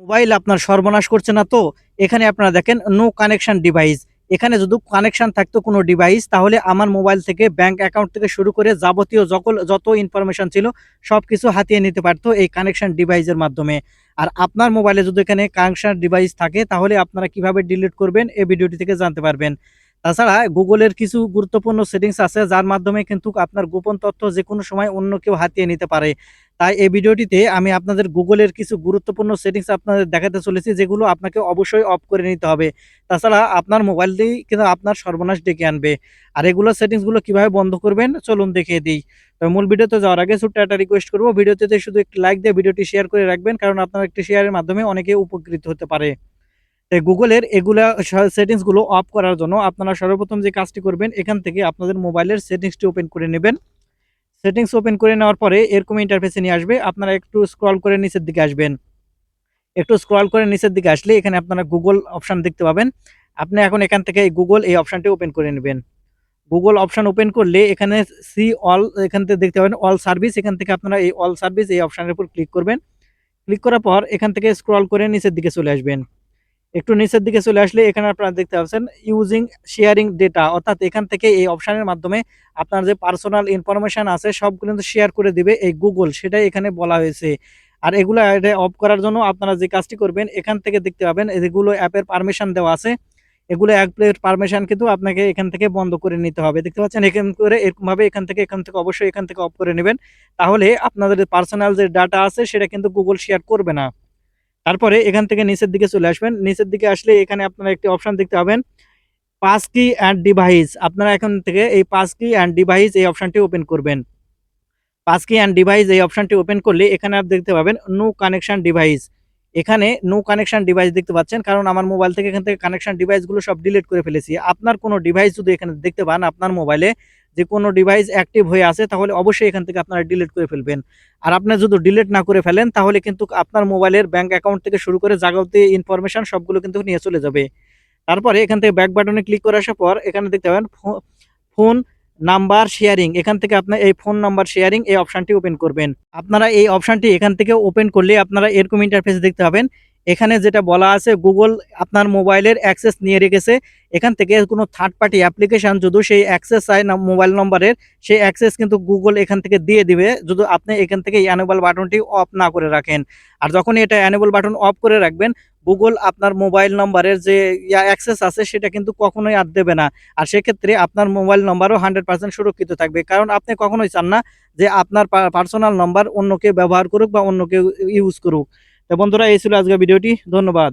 Mobile আপনার সর্বনাশ করছে না তো? এখানে আপনারা দেখেন নো কানেকশান ডিভাইস এখানে যদি কানেকশান থাকতো কোনো ডিভাইস তাহলে আমার মোবাইল থেকে ব্যাংক অ্যাকাউন্ট থেকে শুরু করে যাবতীয় যকল, যত ইনফরমেশান ছিল সব কিছু হাতিয়ে নিতে পারতো এই কানেকশান ডিভাইসের মাধ্যমে। আর আপনার মোবাইলে যদি এখানে কানেকশান ডিভাইস থাকে, তাহলে আপনারা কীভাবে ডিলিট করবেন, এই ভিডিওটি থেকে জানতে পারবেন। তাছাড়া গুগলের কিছু গুরুত্বপূর্ণ সেটিংস আছে, যার মাধ্যমে কিন্তু আপনার গোপন তথ্য যে কোনো সময় অন্য কেউ হাতিয়ে নিতে পারে। তাই এই ভিডিওটিতে আমি আপনাদের গুগলের কিছু গুরুত্বপূর্ণ সেটিংস আপনাদের দেখাতে চলেছি, যেগুলো আপনাকে অবশ্যই অফ করে নিতে হবে। তাছাড়া আপনার মোবাইল দিয়েই কিন্তু আপনার সর্বনাশ ডেকে আনবে। আর এগুলো সেটিংসগুলো কীভাবে বন্ধ করবেন, চলুন দেখিয়ে দিই। তবে মূল ভিডিওতে যাওয়ার আগে ছোট্ট একটা রিকোয়েস্ট করব ভিডিওতে শুধু একটি লাইক দিয়ে ভিডিওটি শেয়ার করে রাখবেন, কারণ আপনার একটি শেয়ারের মাধ্যমে অনেকে উপকৃত হতে পারে। গুগলের এগুলা সেটিংসগুলো অফ করার জন্য আপনারা সর্বপ্রথম যে কাজটি করবেন, এখান থেকে আপনাদের মোবাইলের সেটিংসটি ওপেন করে নেবেন। সেটিংস ওপেন করে নেওয়ার পরে এরকম ইন্টারফেসে নিয়ে আসবে, আপনারা একটু স্ক্রল করে নিচের দিকে আসবেন। একটু স্ক্রল করে নিচের দিকে আসলে এখানে আপনারা গুগল অপশান দেখতে পাবেন। আপনি এখন এখান থেকে গুগল এই অপশনটি ওপেন করে নেবেন। গুগল অপশান ওপেন করলে এখানে সি অল এখান থেকে দেখতে পাবেন অল সার্ভিস এখান থেকে আপনারা এই অল সার্ভিস এই অপশানের উপর ক্লিক করবেন। ক্লিক করার পর এখান থেকে স্ক্রল করে নিচের দিকে চলে আসবেন। একটু নিচের দিকে চলে আসলে এখানে আপনারা দেখতে পাচ্ছেন ইউজিং শেয়ারিং ডেটা অর্থাৎ এখান থেকে এই অপশানের মাধ্যমে আপনার যে পার্সোনাল ইনফরমেশন আছে সবগুলো কিন্তু শেয়ার করে দিবে এই গুগল সেটাই এখানে বলা হয়েছে। আর এগুলো এটা অফ করার জন্য আপনারা যে কাজটি করবেন, এখান থেকে দেখতে পাবেন এগুলো অ্যাপের পারমিশন দেওয়া আছে। এগুলো অ্যাপের পারমিশন কিন্তু আপনাকে এখান থেকে বন্ধ করে নিতে হবে। দেখতে পাচ্ছেন, এখান করে এরকমভাবে এখান থেকে এখান থেকে অবশ্যই এখান থেকে অফ করে নেবেন। তাহলে আপনাদের পার্সোনাল যে ডাটা আছে, সেটা কিন্তু গুগল শেয়ার করবে না। তারপরে এখান থেকে নিচের দিকে চলে আসবেন। নিচের দিকে আসলে এখানে আপনারা একটি অপশন দেখতে পাবেন পাস কি অ্যান্ড ডিভাইস আপনারা এখান থেকে এই পাস কি অ্যান্ড ডিভাইস এই অপশানটি ওপেন করবেন। পাস কি অ্যান্ড ডিভাইস এই অপশনটি ওপেন করলে এখানে আপনি দেখতে পাবেন নো কানেকশন ডিভাইস এখানে নো কানেকশন ডিভাইস দেখতে পাচ্ছেন, কারণ আমার মোবাইল থেকে এখান থেকে কানেকশন ডিভাইসগুলো সব ডিলিট করে ফেলেছি। আপনার কোনো ডিভাইস যদি এখানে দেখতে পান, আপনার মোবাইলে যে কোনো ডিভাইস অ্যাক্টিভ হয়ে আছে, তাহলে অবশ্যই এখান থেকে আপনারা ডিলিট করে ফেলবেন। আর আপনি যদি ডিলিট না করে ফেলেন, তাহলে কিন্তু আপনার মোবাইলের ব্যাঙ্ক অ্যাকাউন্ট থেকে শুরু করে যাবতীয় ইনফরমেশন সবগুলো কিন্তু নিয়ে চলে যাবে। তারপরে এখান থেকে ব্যাক বাটনে ক্লিক করে আসার পর, এখানে দেখতে পাবেন ফোন নাম্বার শেয়ারিং এখান থেকে আপনার এই ফোন নাম্বার শেয়ারিং এই অপশানটি ওপেন করবেন। আপনারা এই অপশনটি এখান থেকে ওপেন করলে আপনারা এরকম ইন্টারফেস দেখতে পাবেন। এখানে যেটা বলা আছে গুগল আপনার মোবাইলের অ্যাক্সেস নিয়ে রেখেছে। এখান থেকে কোনো থার্ড পার্টি অ্যাপ্লিকেশন যদি সেই অ্যাক্সেস চায় না মোবাইল নম্বরের, সেই অ্যাক্সেস কিন্তু গুগল এখান থেকে দিয়ে দিবে। যদি আপনি এখান থেকে অ্যানেবল বাটনটি অফ না করে রাখেন। আর যখন এটা অ্যানেবল বাটন অফ করে রাখবেন গুগল আপনার মোবাইল নম্বরের যে অ্যাক্সেস আছে, সেটা কিন্তু কখনোই আর দেবে না। আর সেক্ষেত্রে আপনার মোবাইল নম্বরও হান্ড্রেড পার্সেন্ট সুরক্ষিত থাকবে। কারণ আপনি কখনোই চান না যে আপনার পার্সোনাল নম্বর অন্য কেউ ব্যবহার করুক বা অন্য কেউ ইউজ করুক। তো বন্ধুরা এই ছিল আজকের ভিডিওটি। ধন্যবাদ।